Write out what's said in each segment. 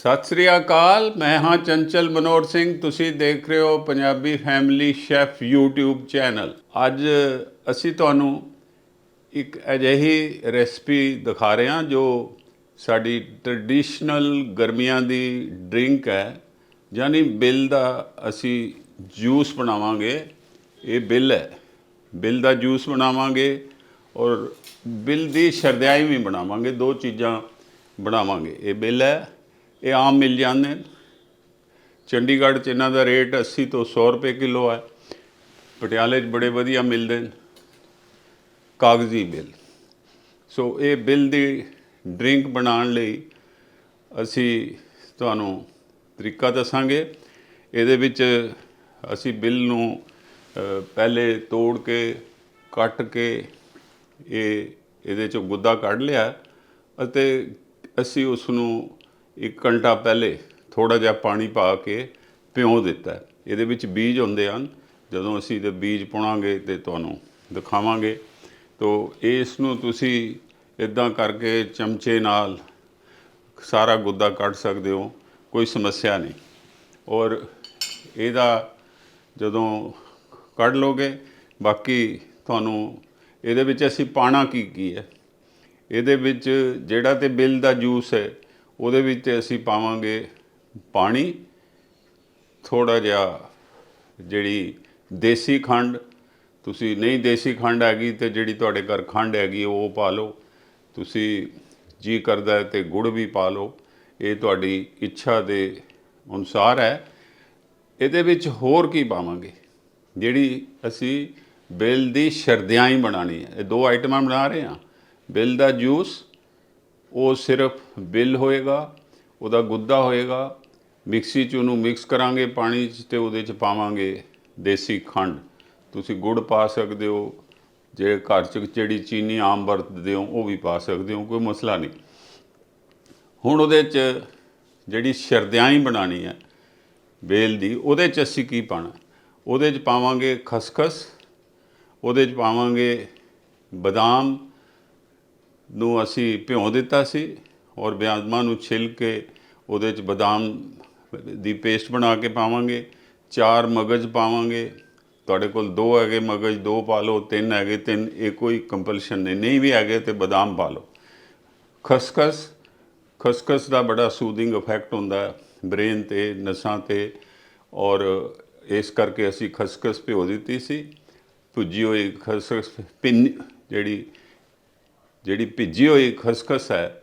ਸਤਿ ਸ੍ਰੀ ਅਕਾਲ, ਮੈਂ ਹਾਂ ਚੰਚਲ ਮਨੋਹਰ ਸਿੰਘ, ਤੁਸੀਂ ਦੇਖ ਰਹੇ ਹੋ Punjabi family chef YouTube channel ਅੱਜ ਅਸੀਂ ਤੁਹਾਨੂੰ ਇੱਕ ਅਜਿਹੀ ਰੈਸਪੀ ਦਿਖਾ ਰਹੇ ਹਾਂ ਜੋ ਸਾਡੀ ਟ੍ਰੈਡੀਸ਼ਨਲ ਗਰਮੀਆਂ ਦੀ ਡਰਿੰਕ ਹੈ, ਯਾਨੀ ਬਿੱਲ ਦਾ ਅਸੀਂ ਜੂਸ ਬਣਾਵਾਂਗੇ। ਇਹ ਬਿੱਲ ਹੈ। ਬਿੱਲ ਦਾ ਜੂਸ ਬਣਾਵਾਂਗੇ ਔਰ ਬਿੱਲ ਦੀ ਸ਼ਰਦਿਆਈ ਵੀ ਬਣਾਵਾਂਗੇ। ਦੋ ਚੀਜ਼ਾਂ ਬਣਾਵਾਂਗੇ। ਇਹ ਬਿੱਲ ਹੈ ਇਹ ਆਮ ਮਿਲ ਜਾਂਦੇ ਨੇ। ਚੰਡੀਗੜ੍ਹ 'ਚ ਇਹਨਾਂ ਦਾ ਰੇਟ 80 ਤੋਂ 100 ਰੁਪਏ ਕਿਲੋ ਹੈ। ਪਟਿਆਲੇ 'ਚ ਬੜੇ ਵਧੀਆ ਮਿਲਦੇ ਨੇ। ਕਾਗਜ਼ੀ ਬਿੱਲ। ਸੋ ਇਹ ਬਿੱਲ ਦੀ ਡਰਿੰਕ ਬਣਾਉਣ ਲਈ ਅਸੀਂ ਤੁਹਾਨੂੰ ਤਰੀਕਾ ਦੱਸਾਂਗੇ। ਇਹਦੇ ਵਿੱਚ ਅਸੀਂ ਬਿੱਲ ਨੂੰ ਪਹਿਲੇ ਤੋੜ ਕੇ, ਕੱਟ ਕੇ ਇਹ ਇਹਦੇ ਚੋਂ ਗੁੱਦਾ ਕੱਢ ਲਿਆ ਅਤੇ ਅਸੀਂ ਉਸ ਨੂੰ ਇੱਕ ਘੰਟਾ ਪਹਿਲੇ ਥੋੜਾ ਜਿਹਾ ਪਾਣੀ ਪਾ ਕੇ ਭਿਉਂ ਦਿੱਤਾ। ਇਹਦੇ ਵਿੱਚ ਬੀਜ ਹੁੰਦੇ ਹਨ। ਜਦੋਂ ਅਸੀਂ ਇਹਦੇ ਬੀਜ ਪੁਣਾਂਗੇ ਤੇ ਤੁਹਾਨੂੰ ਦਿਖਾਵਾਂਗੇ। ਤੋ ਇਸ ਨੂੰ ਤੁਸੀਂ ਇਦਾਂ ਕਰਕੇ ਚਮਚੇ ਨਾਲ ਸਾਰਾ ਗੁੱਦਾ ਕੱਢ ਸਕਦੇ ਹੋ। ਕੋਈ ਸਮੱਸਿਆ ਨਹੀਂ। ਔਰ ਇਹਦਾ ਜਦੋਂ ਕੱਢ ਲੋਗੇ, ਬਾਕੀ ਤੁਹਾਨੂੰ ਇਹਦੇ ਵਿੱਚ ਅਸੀਂ ਪਾਣਾ ਕੀ ਕੀ ਹੈ? ਇਹਦੇ ਵਿੱਚ ਜਿਹੜਾ ਤੇ ਬਿੱਲ ਦਾ ਜੂਸ ਹੈ ਉਹਦੇ ਵਿੱਚ ਅਸੀਂ ਪਾਵਾਂਗੇ ਪਾਣੀ ਥੋੜਾ ਜਿਹਾ ਜਿਹੜੀ ਦੇਸੀ ਖੰਡ, ਤੁਸੀਂ ਨਹੀਂ ਦੇਸੀ ਖੰਡ ਹੈਗੀ ਤੇ ਜਿਹੜੀ ਤੁਹਾਡੇ ਘਰ ਖੰਡ ਹੈਗੀ ਉਹ ਪਾ ਲਓ, ਤੁਸੀਂ ਜੀ ਕਰਦਾ ਹੈ ਤੇ ਗੁੜ ਵੀ ਪਾ ਲਓ, ਇਹ ਤੁਹਾਡੀ ਇੱਛਾ ਦੇ ਅਨੁਸਾਰ ਹੈ। ਇਹਦੇ ਵਿੱਚ ਹੋਰ ਕੀ ਪਾਵਾਂਗੇ? ਜਿਹੜੀ ਅਸੀਂ ਬਿੱਲ ਦੀ ਸ਼ਰਦਿਆਈ ਬਣਾਣੀ ਹੈ, ਇਹ ਦੋ ਆਈਟਮਾਂ ਬਣਾ ਰਹੇ ਹਾਂ, ਬਿੱਲ ਦਾ ਜੂਸ ਉਹ ਸਿਰਫ ਬਿੱਲ ਹੋਏਗਾ, ਉਹਦਾ ਗੁੱਦਾ ਹੋਏਗਾ। ਮਿਕਸੀ 'ਚ ਉਹਨੂੰ ਮਿਕਸ ਕਰਾਂਗੇ, ਪਾਣੀ 'ਚ ਤੇ ਉਹਦੇ 'ਚ ਪਾਵਾਂਗੇ ਦੇਸੀ ਖੰਡ। ਤੁਸੀਂ ਗੁੜ ਪਾ ਸਕਦੇ ਹੋ, ਜੇ ਘਰ 'ਚ ਜਿਹੜੀ ਚੀਨੀ ਆਮ ਵਰਤਦੇ ਹੋ, ਉਹ ਵੀ ਪਾ ਸਕਦੇ ਹੋ, ਕੋਈ ਮਸਲਾ ਨਹੀਂ। ਹੁਣ ਉਹਦੇ 'ਚ ਜਿਹੜੀ ਸ਼ਰਦਿਆਈ ਬਣਾਣੀ ਹੈ, ਬੇਲ ਦੀ, ਉਹਦੇ 'ਚ ਅਸੀਂ ਕੀ ਪਾਣਾ ਉਹਦੇ 'ਚ ਪਾਵਾਂਗੇ ਖਸਖਸ, ਉਹਦੇ 'ਚ ਪਾਵਾਂਗੇ ਬਦਾਮ ਨੂੰ ਅਸੀਂ ਭਿਉਂ ਦਿੱਤਾ ਸੀ ਔਰ ਬਦਾਮਾਂ ਨੂੰ ਛਿੱਲ ਕੇ ਉਹਦੇ 'ਚ ਬਦਾਮ ਦੀ ਪੇਸਟ ਬਣਾ ਕੇ ਪਾਵਾਂਗੇ, ਚਾਰ ਮਗਜ ਪਾਵਾਂਗੇ। ਤੁਹਾਡੇ ਕੋਲ ਦੋ ਹੈਗੇ ਮਗਜ, ਦੋ ਪਾ ਲਓ, ਤਿੰਨ ਹੈਗੇ, ਤਿੰਨ, ਇਹ ਕੋਈ ਕੰਪਲਸ਼ਨ ਨਹੀਂ। ਨਹੀਂ ਵੀ ਹੈਗੇ ਤੇ ਬਦਾਮ ਪਾ ਲਓ। ਖਸਖਸ ਖਸਖਸ ਦਾ ਬੜਾ ਸੂਦਿੰਗ ਇਫੈਕਟ ਹੁੰਦਾ ਹੈ, ਬ੍ਰੇਨ ਤੇ, ਨਸਾਂ ਤੇ। ਔਰ ਇਸ ਕਰਕੇ ਅਸੀਂ ਖਸਖਸ ਭਿਓ ਦਿੱਤੀ ਸੀ। ਭੁੱਜੀ ਹੋਈ ਖਸਖਸ ਪਿੰਨ ਜਿਹੜੀ ਜਿਹੜੀ ਭਿੱਜੀ ਹੋਈ ਖਸਖਸ ਹੈ,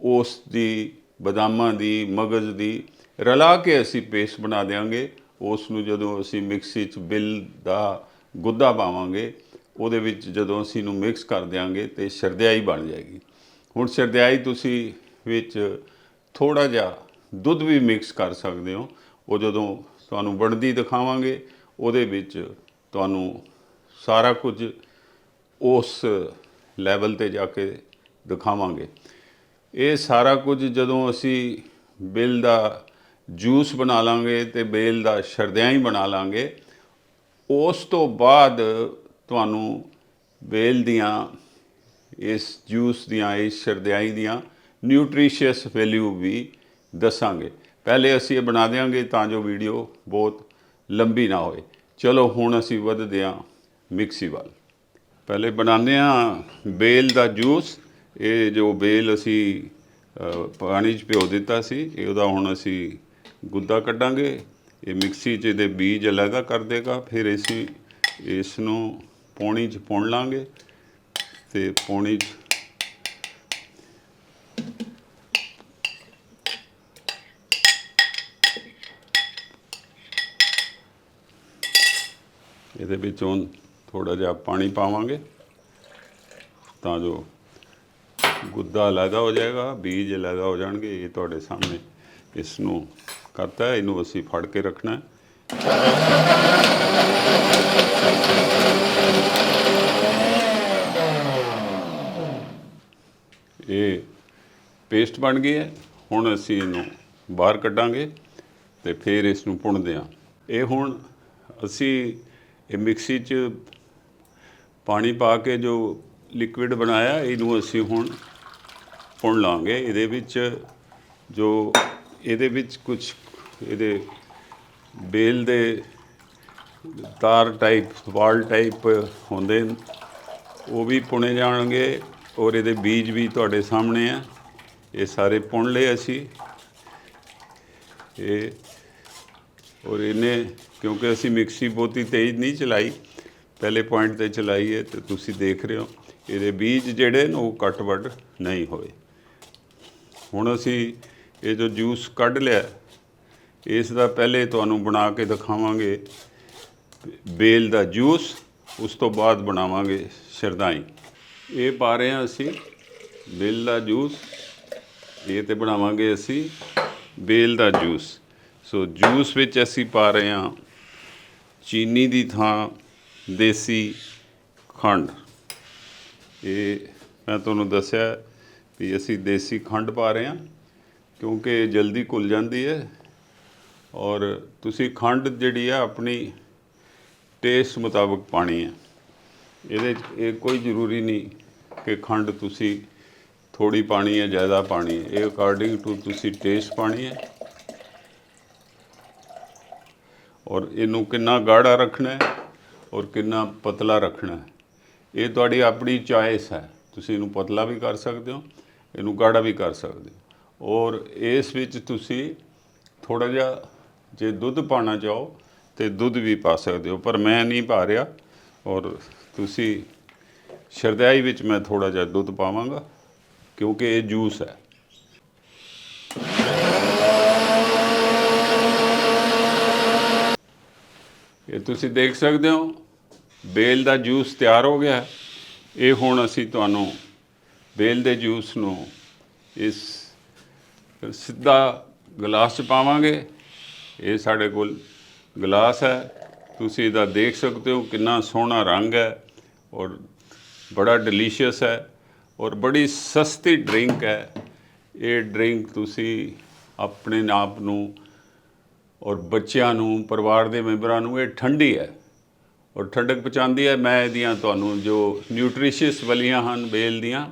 ਉਸ ਦੀ, ਬਦਾਮਾਂ ਦੀ, ਮਗਜ਼ ਦੀ, ਰਲਾ ਕੇ ਅਸੀਂ ਪੇਸਟ ਬਣਾ ਦੇਵਾਂਗੇ ਉਸ ਨੂੰ ਜਦੋਂ ਅਸੀਂ ਮਿਕਸੀ 'ਚ ਬਿੱਲ ਦਾ ਗੁੱਦਾ ਪਾਵਾਂਗੇ, ਉਹਦੇ ਵਿੱਚ ਜਦੋਂ ਅਸੀਂ ਨੂੰ ਮਿਕਸ ਕਰ ਦਿਆਂਗੇ ਤੇ ਸ਼ਰਦਿਆਈ ਬਣ ਜਾਏਗੀ। ਹੁਣ ਸ਼ਰਦਿਆਈ ਤੁਸੀਂ ਵਿੱਚ ਥੋੜਾ ਜਿਹਾ ਦੁੱਧ ਵੀ ਮਿਕਸ ਕਰ ਸਕਦੇ ਹੋ। ਉਹ ਜਦੋਂ ਤੁਹਾਨੂੰ ਬਣਦੀ ਦਿਖਾਵਾਂਗੇ, ਉਹਦੇ ਵਿੱਚ ਤੁਹਾਨੂੰ ਸਾਰਾ ਕੁਝ ਉਸ ਲੈਵਲ ਤੇ ਜਾ ਕੇ ਦਿਖਾਵਾਂਗੇ। ਇਹ ਸਾਰਾ ਕੁਝ ਜਦੋਂ ਅਸੀਂ ਬਿੱਲ ਦਾ ਜੂਸ ਬਣਾ ਲਾਂਗੇ ਤੇ ਬੇਲ ਦਾ ਸ਼ਰਦਿਆਈ ਬਣਾ ਲਾਂਗੇ, ਉਸ ਤੋਂ ਬਾਅਦ ਤੁਹਾਨੂੰ ਬੇਲ ਦੀਆਂ, ਇਸ ਜੂਸ ਦੀਆਂ, ਇਸ ਸ਼ਰਦਿਆਈ ਦੀਆਂ ਨਿਊਟ੍ਰੀਸ਼ੀਅਸ ਵੈਲਿਊ ਵੀ ਦੱਸਾਂਗੇ। ਪਹਿਲੇ ਅਸੀਂ ਇਹ ਬਣਾ ਦੇਵਾਂਗੇ ਤਾਂ ਜੋ ਵੀਡੀਓ ਬਹੁਤ ਲੰਬੀ ਨਾ ਹੋਏ। ਚਲੋ ਹੁਣ ਅਸੀਂ ਵਧਦੇ ਹਾਂ ਮਿਕਸੀ ਵੱਲ। ਪਹਿਲੇ ਬਣਾਉਂਦੇ ਹਾਂ ਬੇਲ ਦਾ ਜੂਸ। ਇਹ ਜੋ ਬੇਲ ਅਸੀਂ ਪਾਣੀ 'ਚ ਭਿਓ ਦਿੱਤਾ ਸੀ, ਇਹ ਉਹਦਾ ਹੁਣ ਅਸੀਂ ਗੁੱਦਾ ਕੱਢਾਂਗੇ। ਇਹ ਮਿਕਸੀ 'ਚ ਇਹਦੇ ਬੀਜ ਅਲੱਗਾ ਕਰ ਦੇਗਾ ਫਿਰ ਅਸੀਂ ਇਸ ਨੂੰ ਪੌਣੀ 'ਚ ਪੁਣ ਲਾਂਗੇ ਤੇ ਪੌਣੀ 'ਚ ਇਹਦੇ ਵਿੱਚ ਹੁਣ ਥੋੜਾ ਜਿਹਾ ਪਾਣੀ ਪਾਵਾਂਗੇ, ਤਾਂ ਜੋ ਗੁੱਦਾ ਅਲੱਗਾ ਹੋ ਜਾਏਗਾ, ਬੀਜ ਅਲੱਗਾ ਹੋ ਜਾਣਗੇ, ਇਹ ਤੁਹਾਡੇ ਸਾਹਮਣੇ ਇਸ ਨੂੰ ਕਰਤਾ ਹੈ, ਇਹਨੂੰ ਅਸੀਂ ਫੜ ਕੇ ਰੱਖਣਾ ਇਹ ਪੇਸਟ ਬਣ ਗਈ ਹੈ, ਹੁਣ ਅਸੀਂ ਇਹਨੂੰ ਬਾਹਰ ਕੱਢਾਂਗੇ ਤੇ ਫਿਰ ਇਸ ਨੂੰ ਭੁੰਨਦੇ ਹਾਂ। ਇਹ ਹੁਣ ਅਸੀਂ ਇਹ ਮਿਕਸੀ 'ਚ ਪਾਣੀ ਪਾ ਕੇ ਜੋ ਲਿਕੁਇਡ ਬਣਾਇਆ, ਇਹਨੂੰ ਅਸੀਂ ਹੁਣ ਪੁਣ ਲਾਂਗੇ। ਇਹਦੇ ਵਿੱਚ ਜੋ, ਇਹਦੇ ਵਿੱਚ ਕੁਝ ਇਹਦੇ ਬੇਲ ਦੇ ਤਾਰ ਟਾਈਪ ਵਾਲ ਟਾਈਪ ਹੁੰਦੇ ਉਹ ਵੀ ਪੁਣੇ ਜਾਣਗੇ ਔਰ ਇਹਦੇ ਬੀਜ ਵੀ ਤੁਹਾਡੇ ਸਾਹਮਣੇ ਆ। ਇਹ ਸਾਰੇ ਪੁਣ ਲਏ ਅਸੀਂ। ਇਹ, ਔਰ ਇਹਨੇ, ਕਿਉਂਕਿ ਅਸੀਂ ਮਿਕਸੀ ਬਹੁਤੀ ਤੇਜ਼ ਨਹੀਂ ਚਲਾਈ ਪਹਿਲੇ ਪੁਆਇੰਟ ਤੇ ਚਲਾਈ ਹੈ ਤੇ ਤੁਸੀਂ ਦੇਖ ਰਹੇ ਹੋ, ਇਹਦੇ ਬੀਜ ਜਿਹੜੇ ਨੇ ਉਹ ਕੱਟ ਵੱਢ ਨਹੀਂ ਹੋਏ। ਹੁਣ ਅਸੀਂ ਇਹ ਜੋ ਜੂਸ ਕੱਢ ਲਿਆ, ਇਸ ਦਾ ਪਹਿਲੇ ਤੁਹਾਨੂੰ ਬਣਾ ਕੇ ਦਿਖਾਵਾਂਗੇ। ਬੇਲ ਦਾ ਜੂਸ ਉਸ ਤੋਂ ਬਾਅਦ ਬਣਾਵਾਂਗੇ ਸ਼ਰਦਾਈ। ਇਹ ਪਾ ਰਹੇ ਹਾਂ ਅਸੀਂ ਬੇਲ ਦਾ ਜੂਸ ਇਹ ਤੇ ਬਣਾਵਾਂਗੇ ਅਸੀਂ ਬੇਲ ਦਾ ਜੂਸ ਸੋ ਜੂਸ ਵਿੱਚ ਅਸੀਂ ਪਾ ਰਹੇ ਹਾਂ ਚੀਨੀ ਦੀ ਥਾਂ ਦੇਸੀ ਖੰਡ। ਇਹ ਮੈਂ ਤੁਹਾਨੂੰ ਦੱਸਿਆ ਵੀ ਅਸੀਂ ਦੇਸੀ ਖੰਡ ਪਾ ਰਹੇ ਹਾਂ, ਕਿਉਂਕਿ ਇਹ ਜਲਦੀ ਘੁਲ ਜਾਂਦੀ ਹੈ ਔਰ ਤੁਸੀਂ ਖੰਡ ਜਿਹੜੀ ਆ ਆਪਣੀ ਟੇਸਟ ਮੁਤਾਬਕ ਪਾਣੀ ਹੈ। ਇਹਦੇ 'ਚ ਇਹ ਕੋਈ ਜ਼ਰੂਰੀ ਨਹੀਂ ਕਿ ਖੰਡ ਤੁਸੀਂ ਥੋੜੀ ਪਾਣੀ ਹੈ, ਜ਼ਿਆਦਾ ਪਾਣੀ ਹੈ। ਇਹ ਅਕੋਰਡਿੰਗ ਟੂ ਤੁਸੀਂ ਟੇਸਟ ਪਾਣੀ ਹੈ। ਔਰ ਇਹਨੂੰ ਕਿੰਨਾ ਗਾੜਾ ਰੱਖਣਾ ਹੈ? ਔਰ ਕਿੰਨਾ ਪਤਲਾ ਰੱਖਣਾ ਹੈ। ਇਹ ਤੁਹਾਡੀ ਆਪਣੀ ਚੋਇਸ ਹੈ। ਤੁਸੀਂ ਇਹਨੂੰ ਪਤਲਾ ਵੀ ਕਰ ਸਕਦੇ ਹੋ, ਇਹਨੂੰ ਗਾੜਾ ਵੀ ਕਰ ਸਕਦੇ ਹੋ। ਔਰ ਇਸ ਵਿੱਚ ਤੁਸੀਂ ਥੋੜਾ ਜਿਹਾ ਜੇ ਦੁੱਧ ਪਾਣਾ ਚਾਹੋ ਤੇ ਦੁੱਧ ਵੀ ਪਾ ਸਕਦੇ ਹੋ, ਪਰ ਮੈਂ ਨਹੀਂ ਪਾ ਰਿਹਾ। ਔਰ ਤੁਸੀਂ ਸ਼ਰਦਿਆਈ ਵਿੱਚ ਮੈਂ ਥੋੜਾ ਜਿਹਾ ਦੁੱਧ ਪਾਵਾਂਗਾ, ਕਿਉਂਕਿ ਇਹ ਜੂਸ ਹੈ। ਤੁਸੀਂ ਦੇਖ ਸਕਦੇ ਹੋ, ਬੇਲ ਦਾ ਜੂਸ ਤਿਆਰ ਹੋ ਗਿਆ। ਇਹ ਹੁਣ ਅਸੀਂ ਤੁਹਾਨੂੰ ਬੇਲ ਦੇ ਜੂਸ ਨੂੰ ਇਸ ਸਿੱਧਾ ਗਲਾਸ 'ਚ ਪਾਵਾਂਗੇ। ਇਹ ਸਾਡੇ ਕੋਲ ਗਲਾਸ ਹੈ। ਤੁਸੀਂ ਇਹਦਾ ਦੇਖ ਸਕਦੇ ਹੋ ਕਿੰਨਾ ਸੋਹਣਾ ਰੰਗ ਹੈ ਔਰ ਬੜਾ ਡਿਲੀਸ਼ੀਅਸ ਹੈ ਔਰ ਬੜੀ ਸਸਤੀ ਡਰਿੰਕ ਹੈ। ਇਹ ਡਰਿੰਕ ਤੁਸੀਂ ਆਪਣੇ ਆਪ ਨੂੰ ਔਰ ਬੱਚਿਆਂ ਨੂੰ, ਪਰਿਵਾਰ ਦੇ ਮੈਂਬਰਾਂ ਨੂੰ ਇਹ ਠੰਡੀ ਹੈ ਔਰ ਠੰਡਕ ਪਹੁੰਚਾਉਂਦੀ ਹੈ। ਮੈਂ ਇਹਦੀਆਂ ਤੁਹਾਨੂੰ ਜੋ ਨਿਊਟ੍ਰੀਸ਼ੀਅਸ ਵਾਲੀਆਂ ਹਨ, ਬੇਲ ਦੀਆਂ,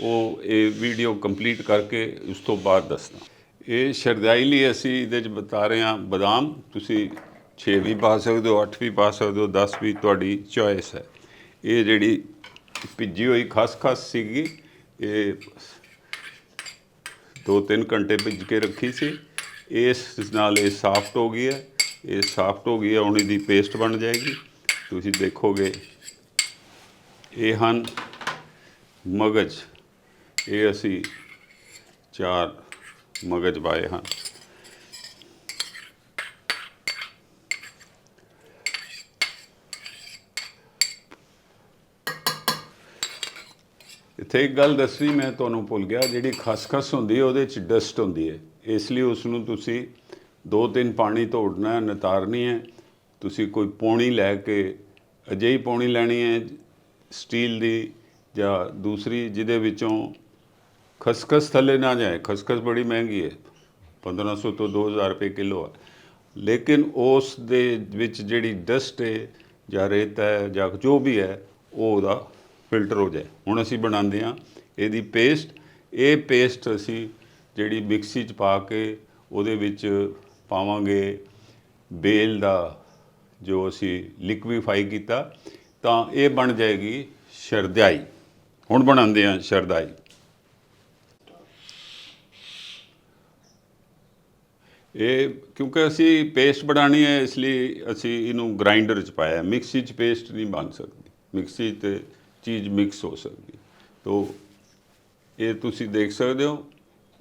ਉਹ ਇਹ ਵੀਡੀਓ ਕੰਪਲੀਟ ਕਰਕੇ ਉਸ ਤੋਂ ਬਾਅਦ ਦੱਸਦਾ। ਇਹ ਸ਼ਰਦਾਈ ਲਈ ਅਸੀਂ ਇਹਦੇ 'ਚ ਬਤਾ ਰਹੇ ਹਾਂ ਬਦਾਮ। ਤੁਸੀਂ 6 ਵੀ ਪਾ ਸਕਦੇ ਹੋ 8 ਵੀ ਪਾ ਸਕਦੇ ਹੋ 10 ਵੀ ਤੁਹਾਡੀ ਚੋਇਸ ਹੈ। ਇਹ ਜਿਹੜੀ ਭਿੱਜੀ ਹੋਈ ਖਸਖਸ ਸੀਗੀ, ਇਹ ਦੋ ਤਿੰਨ ਘੰਟੇ ਭਿੱਜ ਕੇ ਰੱਖੀ ਸੀ। ਇਸ ਨਾਲ ਇਹ ਸਾਫਟ ਹੋ ਗਈ ਹੈ। ਇਹ ਸਾਫਟ ਹੋ ਗਈ ਹੈ, ਹੁਣ ਇਹਦੀ ਪੇਸਟ ਬਣ ਜਾਏਗੀ। ਤੁਸੀਂ ਦੇਖੋਗੇ, ਇਹ ਹਨ ਮਗਜ। ਇਹ ਅਸੀਂ ਚਾਰ ਮਗਜ ਪਾਏ ਹਨ। ਇੱਥੇ ਇੱਕ ਗੱਲ ਦੱਸਣੀ ਮੈਂ ਤੁਹਾਨੂੰ ਭੁੱਲ ਗਿਆ। ਜਿਹੜੀ ਖਸਖਸ ਹੁੰਦੀ ਹੈ, ਉਹਦੇ ਚ ਡਸਟ ਹੁੰਦੀ ਹੈ। ਇਸ ਲਈ ਉਸ ਨੂੰ ਤੁਸੀਂ ਦੋ ਤਿੰਨ ਪਾਣੀ ਧੋੜਨਾ ਨਤਾਰਨੀ ਹੈ। ਤੁਸੀਂ ਕੋਈ ਪੌਣੀ ਲੈ ਕੇ ਅਜਿਹੀ ਪੌਣੀ ਲੈਣੀ ਹੈ, ਸਟੀਲ ਦੀ ਜਾਂ ਦੂਸਰੀ, ਜਿਹਦੇ ਵਿੱਚੋਂ ਖਸਖਸ ਥੱਲੇ ਨਾ ਜਾਏ। ਖਸਖਸ ਬੜੀ ਮਹਿੰਗੀ ਹੈ 1500 ਤੋਂ 2000 ਰੁਪਏ ਕਿਲੋ ਹੈ। ਲੇਕਿਨ ਉਸ ਦੇ ਵਿੱਚ ਜਿਹੜੀ ਡਸਟ ਹੈ ਜਾਂ ਰੇਤ ਹੈ ਜਾਂ ਜੋ ਵੀ ਹੈ, ਉਹ ਉਹਦਾ ਫਿਲਟਰ ਹੋ ਜਾਏ। ਹੁਣ ਅਸੀਂ ਬਣਾਉਂਦੇ ਹਾਂ, ਇਹਦੀ ਪੇਸਟ। ਇਹ ਪੇਸਟ ਅਸੀਂ ਜਿਹੜੀ ਮਿਕਸੀ 'ਚ ਪਾ ਕੇ ਉਹਦੇ ਵਿੱਚ ਪਾਵਾਂਗੇ ਬੇਲ ਦਾ ਜੋ ਅਸੀਂ ਲਿਕਵੀਫਾਈ ਕੀਤਾ, ਤਾਂ ਇਹ ਬਣ ਜਾਏਗੀ ਸ਼ਰਦਾਈ। ਹੁਣ ਬਣਾਉਂਦੇ ਹਾਂ ਸ਼ਰਦਾਈ। ਇਹ ਕਿਉਂਕਿ ਅਸੀਂ ਪੇਸਟ ਬਣਾਣੀ ਹੈ, ਇਸ ਲਈ ਅਸੀਂ ਇਹਨੂੰ ਗ੍ਰਾਈਂਡਰ 'ਚ ਪਾਇਆ ਮਿਕਸੀ 'ਚ ਪੇਸਟ ਨਹੀਂ ਬਣ ਸਕਦੀ। ਮਿਕਸੀ ਤੇ ਚੀਜ਼ ਮਿਕਸ ਹੋ ਸਕਦੀ। ਤੋ ਇਹ ਤੁਸੀਂ ਦੇਖ ਸਕਦੇ ਹੋ।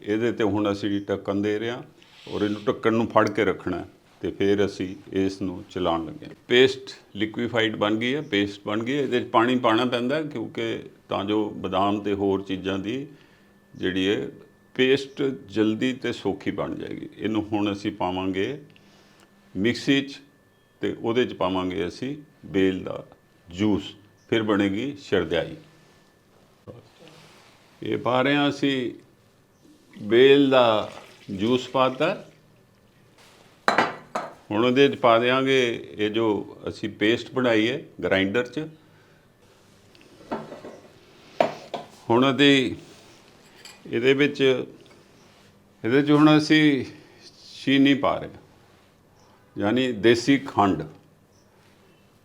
ਇਹਦੇ ਤੇ ਹੁਣ ਅਸੀਂ ਢੱਕਣ ਦੇ ਰਹੇ ਹਾਂ ਔਰ ਇਹਨੂੰ ਢੱਕਣ ਨੂੰ ਫੜ ਕੇ ਰੱਖਣਾ ਹੈ ਤੇ ਫਿਰ ਅਸੀਂ ਇਸ ਨੂੰ ਚਲਾਉਣ ਲੱਗੇ ਹਾਂ। ਪੇਸਟ ਲਿਕੁਈਫਾਈਡ ਬਣ ਗਈ ਹੈ, ਪੇਸਟ ਬਣ ਗਈ ਹੈ। ਇਹਦੇ 'ਚ ਪਾਣੀ ਪਾਣਾ ਪੈਂਦਾ ਕਿਉਂਕਿ ਤਾਂ ਜੋ ਬਦਾਮ ਤੇ ਹੋਰ ਚੀਜ਼ਾਂ ਦੀ ਜਿਹੜੀ ਹੈ ਪੇਸਟ ਜਲਦੀ ਤੇ ਸੌਖੀ ਬਣ ਜਾਏਗੀ। ਇਹਨੂੰ ਹੁਣ ਅਸੀਂ ਪਾਵਾਂਗੇ ਮਿਕਸੀ 'ਚ ਤੇ ਉਹਦੇ 'ਚ ਪਾਵਾਂਗੇ ਅਸੀਂ ਬੇਲ ਦਾ ਜੂਸ, ਫਿਰ ਬਣੇਗੀ ਸ਼ਰਦਿਆਈ ਇਹ ਪਾ ਰਹੇ ਹਾਂ ਅਸੀਂ ਬੇਲ ਦਾ ਜੂਸ ਪਾਤਾ। ਹੁਣ ਉਹਦੇ 'ਚ ਪਾ ਦਿਆਂਗੇ ਇਹ ਜੋ ਅਸੀਂ ਪੇਸਟ ਬਣਾਈ ਹੈ ਗ੍ਰਾਈਂਡਰ 'ਚ। ਹੁਣ ਉਹਦੀ ਇਹਦੇ ਵਿੱਚ, ਇਹਦੇ 'ਚ ਹੁਣ ਅਸੀਂ ਚੀਨੀ ਪਾ ਰਹੇ ਯਾਨੀ ਦੇਸੀ ਖੰਡ।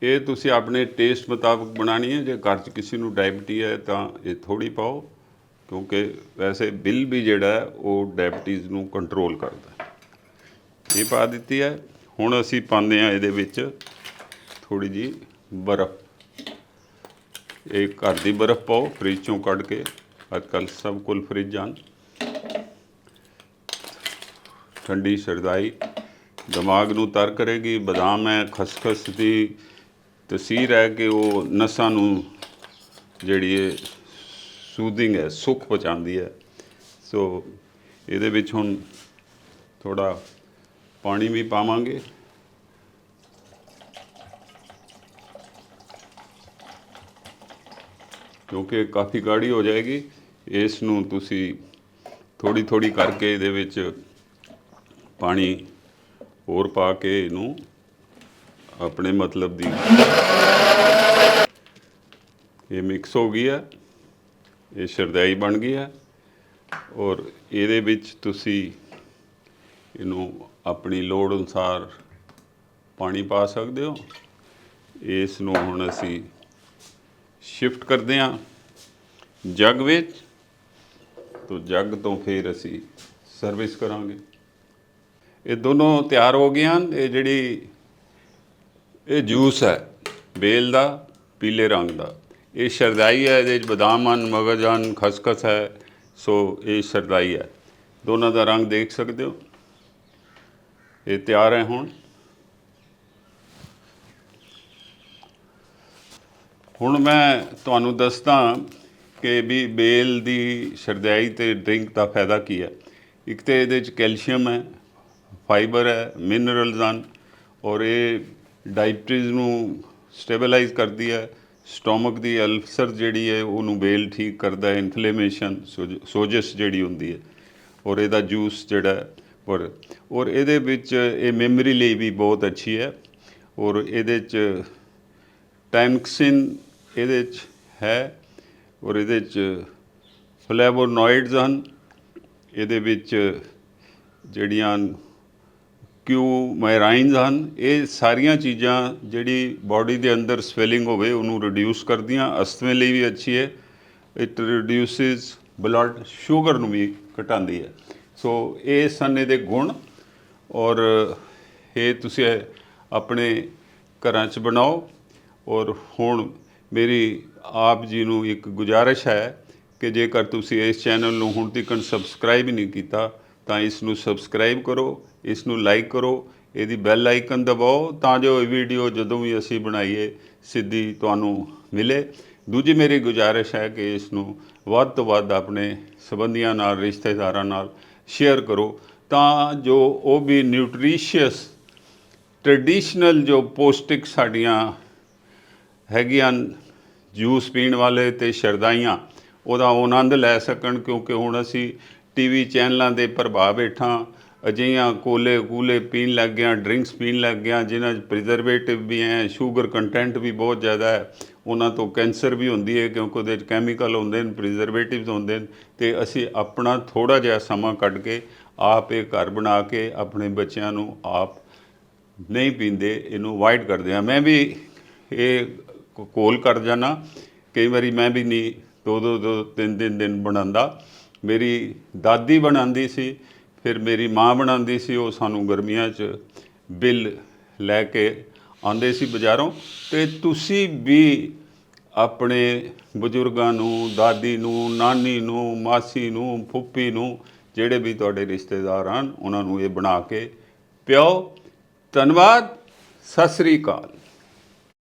ਇਹ ਤੁਸੀਂ ਆਪਣੇ ਟੇਸਟ ਮੁਤਾਬਕ ਬਣਾਣੀ ਹੈ, ਜੇ ਘਰ 'ਚ ਕਿਸੇ ਨੂੰ ਡਾਇਬਟੀ ਹੈ ਤਾਂ ਇਹ ਥੋੜੀ ਪਾਓ। ਕਿਉਂਕਿ ਵੈਸੇ ਬਿੱਲ ਵੀ ਜਿਹੜਾ ਹੈ, ਉਹ ਡਾਇਬਟੀਜ਼ ਨੂੰ ਕੰਟਰੋਲ ਕਰਦਾ ਇਹ ਪਾ ਦਿੱਤੀ ਹੈ। ਹੁਣ ਅਸੀਂ ਪਾਉਂਦੇ ਹਾਂ ਇਹਦੇ ਵਿੱਚ ਥੋੜੀ ਜੀ ਬਰਫ਼। ਇਹ ਘਰ ਦੀ ਬਰਫ਼ ਪਾਓ ਫ੍ਰਿਜ ਚੋਂ ਕੱਢ ਕੇ। ਅੱਜ ਕੱਲ੍ਹ ਸਭ ਕੋਲ ਫ੍ਰਿਜ ਹਨ। ਠੰਡੀ ਸਰਦਾਈ ਦਿਮਾਗ ਨੂੰ ਤਰ ਕਰੇਗੀ ਬਦਾਮ ਹੈ, ਖਸਖਸ ਦੀ ਤਸੀਰ ਹੈ ਕਿ ਉਹ ਨਸਾਂ ਨੂੰ ਜਿਹੜੀ ਹੈ ਸੂਦਿੰਗ ਹੈ, ਸੁੱਖ ਪਹੁੰਚਾਉਂਦੀ ਹੈ। ਸੋ ਇਹਦੇ ਵਿੱਚ ਹੁਣ ਥੋੜਾ ਪਾਣੀ ਵੀ ਪਾਵਾਂਗੇ। ਕਿਉਂਕਿ ਕਾਫੀ ਗਾੜੀ ਹੋ ਜਾਏਗੀ। ਇਸ ਨੂੰ ਤੁਸੀਂ ਥੋੜੀ ਥੋੜੀ ਕਰਕੇ ਇਹਦੇ ਵਿੱਚ ਪਾਣੀ ਹੋਰ ਪਾ ਕੇ ਇਹਨੂੰ ਆਪਣੇ ਮਤਲਬ ਦੀ ਇਹ ਮਿਕਸ ਹੋ ਗਈ ਹੈ। ਇਹ ਸ਼ਰਦਾਈ ਬਣ ਗਈ ਹੈ ਔਰ ਇਹਦੇ ਵਿੱਚ ਤੁਸੀਂ ਇਹਨੂੰ ਆਪਣੀ ਲੋੜ ਅਨੁਸਾਰ ਪਾਣੀ ਪਾ ਸਕਦੇ ਹੋ। ਇਸ ਨੂੰ ਹੁਣ ਅਸੀਂ ਸ਼ਿਫਟ ਕਰਦੇ ਹਾਂ। ਜੱਗ ਵਿੱਚ ਤੋਂ ਜੱਗ ਤੋਂ ਫਿਰ ਅਸੀਂ ਸਰਵਿਸ ਕਰਾਂਗੇ। ਇਹ ਦੋਨੋਂ ਤਿਆਰ ਹੋ ਗਏ ਹਨ। ਇਹ ਜਿਹੜੀ ਇਹ ਜੂਸ ਹੈ, ਬੇਲ ਦਾ, ਪੀਲੇ ਰੰਗ ਦਾ। ਇਹ ਸ਼ਰਦਾਈ ਹੈ ਇਹਦੇ ਵਿੱਚ ਬਦਾਮ ਹਨ, ਮਗਜ਼ ਹਨ, ਖਸਖਸ ਹੈ, ਸੋ ਇਹ ਸ਼ਰਦਾਈ ਹੈ। ਦੋਨਾਂ ਦਾ ਰੰਗ ਦੇਖ ਸਕਦੇ ਹੋ। ਇਹ ਤਿਆਰ ਹੈ ਹੁਣ। ਹੁਣ ਮੈਂ ਤੁਹਾਨੂੰ ਦੱਸਦਾ ਕਿ ਵੀ ਬੇਲ ਦੀ ਸ਼ਰਦਾਈ ਤੇ ਡਰਿੰਕ ਦਾ ਫਾਇਦਾ ਕੀ ਹੈ। ਇੱਕ ਤੇ ਇਹਦੇ ਵਿੱਚ ਕੈਲਸ਼ੀਅਮ ਹੈ, ਫਾਈਬਰ ਹੈ, ਮਿਨਰਲਸ ਹਨ ਔਰ ਇਹ ਡਾਇਬਟੀਜ਼ ਨੂੰ ਸਟੇਬਲਾਈਜ਼ ਕਰਦੀ ਹੈ। ਸਟੋਮਕ ਦੀ ਅਲਸਰ ਜਿਹੜੀ ਹੈ, ਉਹਨੂੰ ਬੇਲ ਠੀਕ ਕਰਦਾ ਹੈ ਇਨਫਲੇਮੇਸ਼ਨ ਸੋਜਸ ਜਿਹੜੀ ਹੁੰਦੀ ਹੈ, ਔਰ ਇਹਦਾ ਜੂਸ ਜਿਹੜਾ ਔਰ ਔਰ ਇਹਦੇ ਵਿੱਚ ਇਹ ਮੈਮਰੀ ਲਈ ਵੀ ਬਹੁਤ ਅੱਛੀ ਹੈ, ਔਰ ਇਹਦੇ ਚ ਟੈਨਕਸਿਨ ਇਹਦੇ ਚ ਹੈ, ਔਰ ਇਹਦੇ ਚ ਫਲੇਵੋਨੋਇਡਸ ਹਨ, ਇਹਦੇ ਵਿੱਚ ਜਿਹੜੀਆਂ ਕਿਊ ਕਿਊਮੈਰਾਈਨਸ ਹਨ? ਇਹ ਸਾਰੀਆਂ ਚੀਜ਼ਾਂ ਜਿਹੜੀ ਬਾਡੀ ਦੇ ਅੰਦਰ ਸਵੈਲਿੰਗ ਹੋਵੇ, ਉਹਨੂੰ ਰਿਡਿਊਸ ਕਰਦੀਆਂ, ਅਸਥਮੇ ਲਈ ਵੀ ਅੱਛੀ ਹੈ। ਇਟ ਰਿਡਿਊਸਿਸ ਬਲੱਡ ਸ਼ੂਗਰ ਨੂੰ ਵੀ ਘਟਾਉਂਦੀ ਹੈ। ਸੋ ਇਹ ਸਨ ਇਹਦੇ ਗੁਣ ਔਰ ਇਹ ਤੁਸੀਂ ਆਪਣੇ ਘਰਾਂ 'ਚ ਬਣਾਓ ਔਰ ਹੁਣ ਮੇਰੀ ਆਪ ਜੀ ਨੂੰ ਇੱਕ ਗੁਜ਼ਾਰਿਸ਼ ਹੈ ਕਿ ਜੇਕਰ ਤੁਸੀਂ ਇਸ ਚੈਨਲ ਨੂੰ ਹੁਣ ਤੱਕ ਸਬਸਕ੍ਰਾਈਬ ਨਹੀਂ ਕੀਤਾ ਤਾਂ ਇਸ ਨੂੰ ਸਬਸਕ੍ਰਾਈਬ ਕਰੋ ਇਸ ਨੂੰ ਲਾਈਕ ਕਰੋ, ਇਹਦੀ ਬੈਲ ਆਈਕਨ ਦਬਾਓ ਤਾਂ ਜੋ ਇਹ ਵੀਡੀਓ ਜਦੋਂ ਵੀ ਅਸੀਂ ਬਣਾਈਏ, ਸਿੱਧੀ ਤੁਹਾਨੂੰ ਮਿਲੇ। ਦੂਜੀ ਮੇਰੀ ਗੁਜ਼ਾਰਿਸ਼ ਹੈ ਕਿ ਇਸ ਨੂੰ ਵੱਧ ਤੋਂ ਵੱਧ ਆਪਣੇ ਸੰਬੰਧੀਆਂ ਨਾਲ, ਰਿਸ਼ਤੇਦਾਰਾਂ ਨਾਲ ਸ਼ੇਅਰ ਕਰੋ ਤਾਂ ਜੋ ਉਹ ਵੀ ਨਿਊਟ੍ਰੀਸ਼ੀਅਸ ਟ੍ਰੈਡੀਸ਼ਨਲ ਜੋ ਪੌਸ਼ਟਿਕ ਸਾਡੀਆਂ ਹੈਗੀਆਂ ਜੂਸ ਪੀਣ ਵਾਲੇ ਤੇ ਸ਼ਰਦਾਈਆਂ, ਉਹਦਾ ਆਨੰਦ ਲੈ ਸਕਣ ਕਿਉਂਕਿ ਹੁਣ ਅਸੀਂ ਟੀਵੀ ਚੈਨਲਾਂ ਦੇ ਪ੍ਰਭਾਵ ਹੇਠਾਂ ਅਜਿਹੀਆਂ ਕੋਲੇ ਕੂਲੇ ਪੀਣ ਲੱਗ ਗਿਆ, ਡਰਿੰਕਸ ਪੀਣ ਲੱਗ ਗਿਆ, ਜਿਨ੍ਹਾਂ 'ਚ ਪ੍ਰੀਜ਼ਰਵੇਟਿਵ ਵੀ ਹੈ ਸ਼ੂਗਰ ਕੰਟੈਂਟ ਵੀ ਬਹੁਤ ਜ਼ਿਆਦਾ ਹੈ, ਉਹਨਾਂ ਤੋਂ ਕੈਂਸਰ ਵੀ ਹੁੰਦੀ ਹੈ ਕਿਉਂਕਿ ਉਹਦੇ 'ਚ ਕੈਮੀਕਲ ਹੁੰਦੇ ਨੇ ਪ੍ਰੀਜ਼ਰਵੇਟਿਵਸ ਹੁੰਦੇ ਨੇ ਤੇ ਅਸੀਂ ਆਪਣਾ ਥੋੜਾ ਜਿਹਾ ਸਮਾਂ ਕੱਢ ਕੇ ਆਪ ਇਹ ਘਰ ਬਣਾ ਕੇ ਆਪਣੇ ਬੱਚਿਆਂ ਨੂੰ ਆਪ ਨਹੀਂ ਪੀਂਦੇ, ਇਹਨੂੰ ਅਵਾਇਡ ਕਰਦੇ ਆ ਮੈਂ ਵੀ ਇਹ ਕੋਲ ਕਰ ਜਾਣਾ ਕਈ ਵਾਰੀ ਮੈਂ ਵੀ ਨਹੀਂ ਦੋ ਦੋ ਦੋ ਤਿੰਨ ਤਿੰਨ ਦਿਨ ਬਣਾਉਂਦਾ। ਮੇਰੀ ਦਾਦੀ ਬਣਾਉਂਦੀ ਸੀ, ਫਿਰ ਮੇਰੀ ਮਾਂ ਬਣਾਉਂਦੀ ਸੀ, ਉਹ ਸਾਨੂੰ ਗਰਮੀਆਂ 'ਚ ਬਿੱਲ ਲੈ ਕੇ ਆਉਂਦੇ ਸੀ ਬਾਜ਼ਾਰੋਂ। ਤੇ ਤੁਸੀਂ ਵੀ ਆਪਣੇ ਬਜ਼ੁਰਗਾਂ ਨੂੰ, ਦਾਦੀ ਨੂੰ, ਨਾਨੀ ਨੂੰ, ਮਾਸੀ ਨੂੰ ਫੁੱਪੀ ਨੂੰ, ਜਿਹੜੇ ਵੀ ਤੁਹਾਡੇ ਰਿਸ਼ਤੇਦਾਰ ਹਨ, ਉਹਨਾਂ ਨੂੰ ਇਹ ਬਣਾ ਕੇ ਪਿਓ ਧੰਨਵਾਦ। ਸਤਿ ਸ੍ਰੀ ਅਕਾਲ।